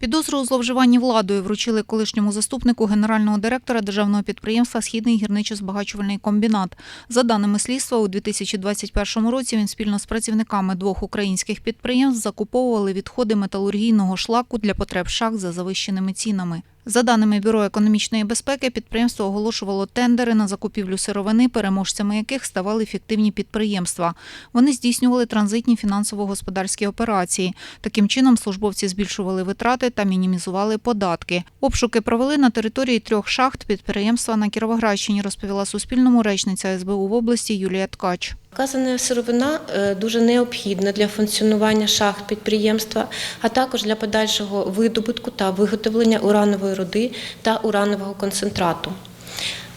Підозру у зловживанні владою вручили колишньому заступнику генерального директора державного підприємства Східний гірничо-збагачувальний комбінат. За даними слідства, у 2021 році він спільно з працівниками двох українських підприємств закуповували відходи металургійного шлаку для потреб шахт за завищеними цінами. За даними Бюро економічної безпеки, підприємство оголошувало тендери на закупівлю сировини, переможцями яких ставали фіктивні підприємства. Вони здійснювали транзитні фінансово-господарські операції. Таким чином службовці збільшували витрати та мінімізували податки. Обшуки провели на території трьох шахт підприємства на Кіровоградщині, розповіла Суспільному речниця СБУ в області Юлія Ткач. Вказана сировина е, дуже необхідна для функціонування шахт підприємства, а також для подальшого видобутку та виготовлення уранової руди та уранового концентрату.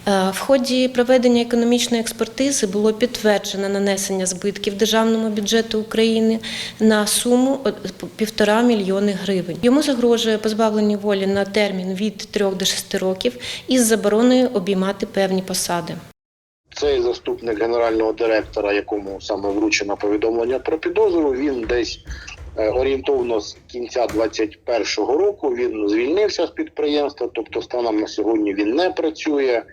Е, В ході проведення економічної експертизи було підтверджено нанесення збитків державному бюджету України на суму е, півтора мільйони гривень. Йому загрожує позбавлення волі на термін від 3 до 6 років із забороною обіймати певні посади. Цей заступник генерального директора, якому саме вручено повідомлення про підозру, він десь е, орієнтовно з кінця 2021 року він звільнився з підприємства, тобто станом на сьогодні він не працює.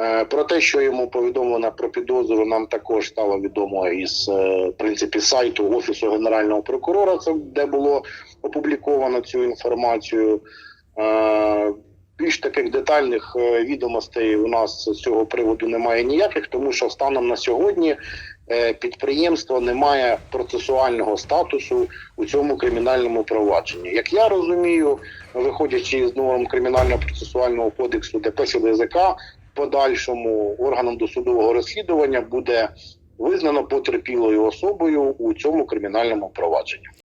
Е, Про те, що йому повідомлено про підозру, нам також стало відомо із е, в принципі сайту офісу генерального прокурора, це де було опубліковано цю інформацію. Більш таких детальних е, відомостей у нас з цього приводу немає ніяких, тому що станом на сьогодні е, підприємство не має процесуального статусу у цьому кримінальному провадженні. Як я розумію, виходячи з норм кримінального процесуального кодексу ДПС ДЗК, подальшому органом досудового розслідування буде визнано потерпілою особою у цьому кримінальному провадженні.